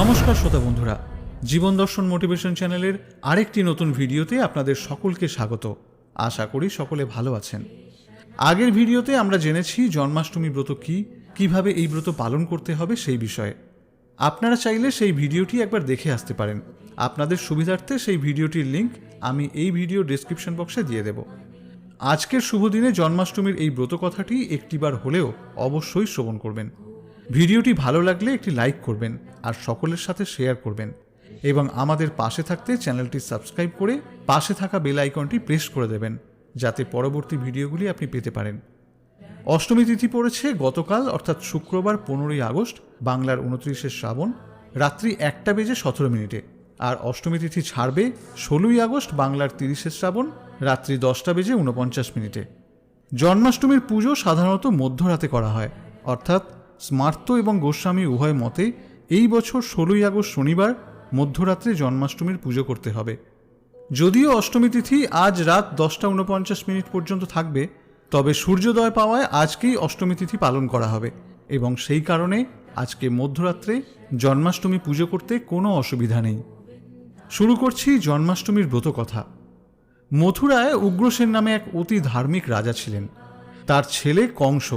নমস্কার শ্রোতা বন্ধুরা, জীবন দর্শন মোটিভেশন চ্যানেলের আরেকটি নতুন ভিডিওতে আপনাদের সকলকে স্বাগত। আশা করি সকলে ভালো আছেন। আগের ভিডিওতে আমরা জেনেছি জন্মাষ্টমী ব্রত কি, কীভাবে এই ব্রত পালন করতে হবে সেই বিষয়ে। আপনারা চাইলে সেই ভিডিওটি একবার দেখে আসতে পারেন। আপনাদের সুবিধার্থে সেই ভিডিওটির লিংক আমি এই ভিডিও ডেসক্রিপশন বক্সে দিয়ে দেব। আজকের শুভ দিনে জন্মাষ্টমীর এই ব্রত কথাটি একটিবার হলেও অবশ্যই শ্রবণ করবেন। ভিডিওটি ভালো লাগলে একটি লাইক করবেন আর সকলের সাথে শেয়ার করবেন। এবং আমাদের পাশে থাকতে চ্যানেলটি সাবস্ক্রাইব করে পাশে থাকা বেল আইকনটি প্রেস করে দেবেন, যাতে পরবর্তী ভিডিওগুলি আপনি পেতে পারেন। অষ্টমী তিথি পড়েছে গতকাল, অর্থাৎ শুক্রবার পনেরোই আগস্ট, বাংলার উনত্রিশে শ্রাবণ, রাত্রি একটা বেজে সতেরো মিনিটে। আর অষ্টমী তিথি ছাড়বে ষোলোই আগস্ট, বাংলার তিরিশে শ্রাবণ, রাত্রি দশটা বেজে উনপঞ্চাশ মিনিটে। জন্মাষ্টমীর পুজো সাধারণত মধ্যরাতে করা হয়, অর্থাৎ স্মার্ত এবং গোস্বামী উভয় মতে, এই বছর ষোলোই আগস্ট শনিবার মধ্যরাত্রে জন্মাষ্টমীর পুজো করতে হবে। যদিও অষ্টমী তিথি আজ রাত দশটা উনপঞ্চাশ মিনিট পর্যন্ত থাকবে, তবে সূর্যোদয় পাওয়ায় আজকেই অষ্টমী তিথি পালন করা হবে এবং সেই কারণে আজকে মধ্যরাত্রে জন্মাষ্টমী পুজো করতে কোনো অসুবিধা নেই। শুরু করছি জন্মাষ্টমীর ব্রত কথা। মথুরায় উগ্রসেন নামে এক অতি ধার্মিক রাজা ছিলেন। তার ছেলে কংস।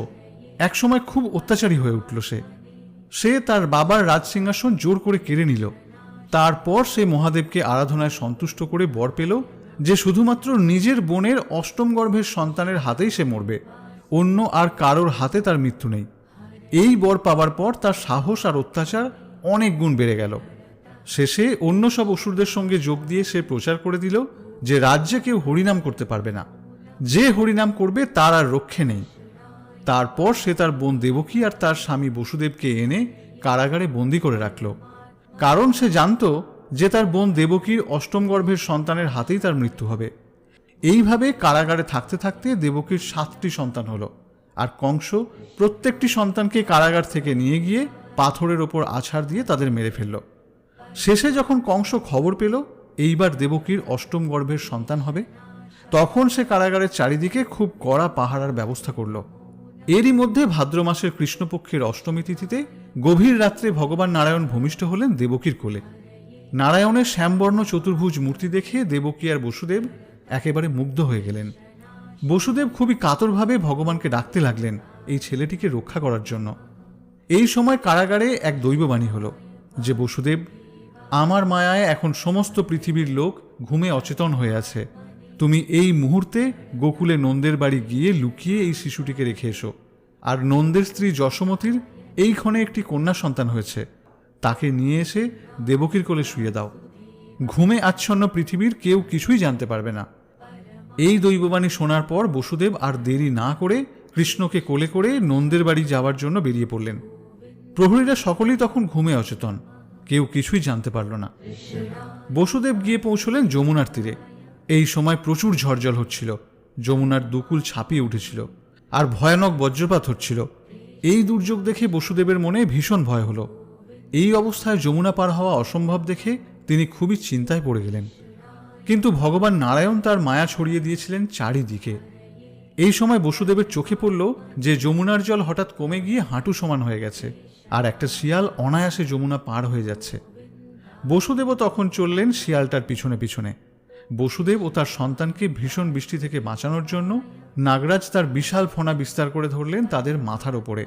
একসময় খুব অত্যাচারী হয়ে উঠল সে। সে তার বাবার রাজসিংহাসন জোর করে কেড়ে নিল। তারপর সে মহাদেবকে আরাধনায় সন্তুষ্ট করে বর পেল, যে শুধুমাত্র নিজের বোনের অষ্টম গর্ভের সন্তানের হাতেই সে মরবে, অন্য আর কারোর হাতে তার মৃত্যু নেই। এই বর পাবার পর তার সাহস আর অত্যাচার অনেক গুণ বেড়ে গেল। শেষে অন্য সব অসুরদের সঙ্গে যোগ দিয়ে সে প্রচার করে দিল, যে রাজ্যে কেউ হরিনাম করতে পারবে না। যে হরিনাম করবে তার আর রক্ষে নেই। তারপর সে তার বোন দেবকী আর তার স্বামী বসুদেবকে এনে কারাগারে বন্দি করে রাখল। কারণ সে জানতো যে তার বোন দেবকীর অষ্টম গর্ভের সন্তানের হাতেই তার মৃত্যু হবে। এইভাবে কারাগারে থাকতে থাকতে দেবকীর সাতটি সন্তান হলো আর কংস প্রত্যেকটি সন্তানকে কারাগার থেকে নিয়ে গিয়ে পাথরের ওপর আছাড় দিয়ে তাদের মেরে ফেলল। শেষে যখন কংস খবর পেল এইবার দেবকীর অষ্টম গর্ভের সন্তান হবে, তখন সে কারাগারের চারিদিকে খুব কড়া পাহারার ব্যবস্থা করল। এরই মধ্যে ভাদ্র মাসের কৃষ্ণপক্ষের অষ্টমী তিথিতে গভীর রাত্রে ভগবান নারায়ণ ভূমিষ্ঠ হলেন দেবকীর কোলে। নারায়ণের শ্যামবর্ণ চতুর্ভুজ মূর্তি দেখে দেবকী আর বসুদেব একেবারে মুগ্ধ হয়ে গেলেন। বসুদেব খুবই কাতরভাবে ভগবানকে ডাকতে লাগলেন এই ছেলেটিকে রক্ষা করার জন্য। এই সময় কারাগারে এক দৈববাণী হলো যে, বসুদেব, আমার মায়ায় এখন সমস্ত পৃথিবীর লোক ঘুমে অচেতন হয়ে আছে। তুমি এই মুহূর্তে গোকুলে নন্দের বাড়ি গিয়ে লুকিয়ে এই শিশুটিকে রেখে এসো। আর নন্দের স্ত্রী যশোমতির এই ক্ষণে একটি কন্যা সন্তান হয়েছে। তাকে নিয়ে এসে দেবকীর কোলে শুয়ে দাও। ঘুমে আচ্ছন্ন পৃথিবীর কেউ কিছুই জানতে পারবে না। এই দৈববাণী শোনার পর বসুদেব আর দেরি না করে কৃষ্ণকে কোলে করে নন্দের বাড়ি যাওয়ার জন্য বেরিয়ে পড়লেন। প্রহরীরা সকলেই তখন ঘুমে অচেতন। কেউ কিছুই জানতে পারল না। বসুদেব গিয়ে পৌঁছলেন যমুনার তীরে। এই সময় প্রচুর ঝড়জল হচ্ছিল, যমুনার দুকুল ছাপিয়ে উঠেছিল, আর ভয়ানক বজ্রপাত হচ্ছিল। এই দুর্যোগ দেখে বসুদেবের মনে ভীষণ ভয় হলো। এই অবস্থায় যমুনা পার হওয়া অসম্ভব দেখে তিনি খুবই চিন্তায় পড়ে গেলেন। কিন্তু ভগবান নারায়ণ তার মায়া ছড়িয়ে দিয়েছিলেন চারিদিকে। এই সময় বসুদেবের চোখে পড়ল যে যমুনার জল হঠাৎ কমে গিয়ে হাঁটু সমান হয়ে গেছে, আর একটা শিয়াল অনায়াসে যমুনা পার হয়ে যাচ্ছে। বসুদেবও তখন চললেন শিয়ালটার পিছনে পিছনে। বসুদেব ও তার সন্তানকে ভীষণ বৃষ্টি থেকে বাঁচানোর জন্য নাগরাজ তার বিশাল ফোনা বিস্তার করে ধরলেন তাদের মাথার ওপরে।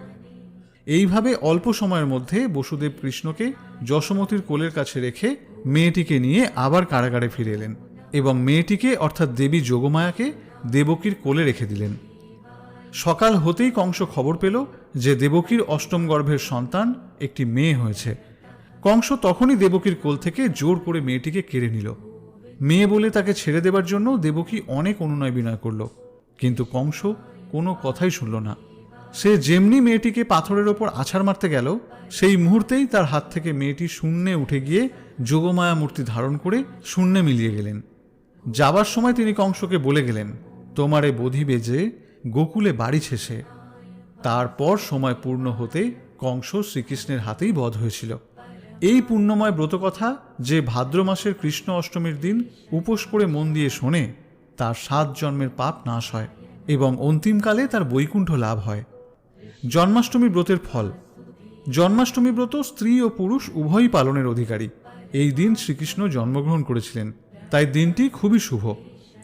এইভাবে অল্প সময়ের মধ্যে বসুদেব কৃষ্ণকে যশোমতির কোলের কাছে রেখে মেয়েটিকে নিয়ে আবার কারাগারে ফিরে এলেন এবং মেয়েটিকে, অর্থাৎ দেবী যোগমায়াকে, দেবকীর কোলে রেখে দিলেন। সকাল হতেই কংস খবর পেল যে দেবকীর অষ্টম গর্ভের সন্তান একটি মেয়ে হয়েছে। কংস তখনই দেবকীর কোল থেকে জোর করে মেয়েটিকে কেড়ে নিল। মেয়ে বলে তাকে ছেড়ে দেবার জন্য দেবকী অনেক অনুনয় বিনয় করল। কিন্তু কংস কোনো কথাই শুনল না। সে যেমনি মেয়েটিকে পাথরের ওপর আছাড় মারতে গেল, সেই মুহূর্তেই তার হাত থেকে মেয়েটি শূন্যে উঠে গিয়ে যোগমায়া মূর্তি ধারণ করে শূন্যে মিলিয়ে গেলেন। যাবার সময় তিনি কংসকে বলে গেলেন, তোমারে বধিবে যে গোকুলে বাড়ি শেষে তারপর সময় পূর্ণ হতে কংস শ্রীকৃষ্ণের হাতেই বধ হয়েছিল। এই পুণ্যময় ব্রতকথা যে ভাদ্র মাসের কৃষ্ণ অষ্টমীর দিন উপোস করে মন দিয়ে শোনে, তার সাত জন্মের পাপ নাশ হয় এবং অন্তিমকালে তার বৈকুণ্ঠ লাভ হয়। জন্মাষ্টমী ব্রতের ফল। জন্মাষ্টমী ব্রত স্ত্রী ও পুরুষ উভয়ই পালনের অধিকারী। এই দিন শ্রীকৃষ্ণ জন্মগ্রহণ করেছিলেন। তাই দিনটি খুবই শুভ।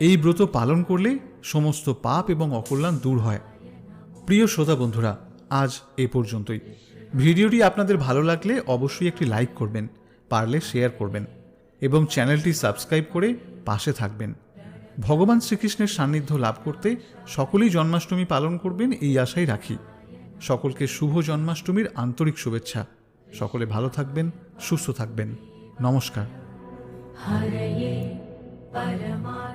এই ব্রত পালন করলে সমস্ত পাপ এবং অকল্যাণ দূর হয়। প্রিয় শ্রোতা বন্ধুরা, আজ এ পর্যন্তই। ভিডিওটি আপনাদের ভালো লাগলে অবশ্যই একটি লাইক করবেন, পারলে শেয়ার করবেন এবং চ্যানেলটি সাবস্ক্রাইব করে পাশে থাকবেন। ভগবান শ্রীকৃষ্ণের সান্নিধ্য লাভ করতে সকলেই জন্মাষ্টমী পালন করবেন এই আশাই রাখি। সকলকে শুভ জন্মাষ্টমীর আন্তরিক শুভেচ্ছা। সকলে ভালো থাকবেন, সুস্থ থাকবেন। নমস্কার। হরে পরমা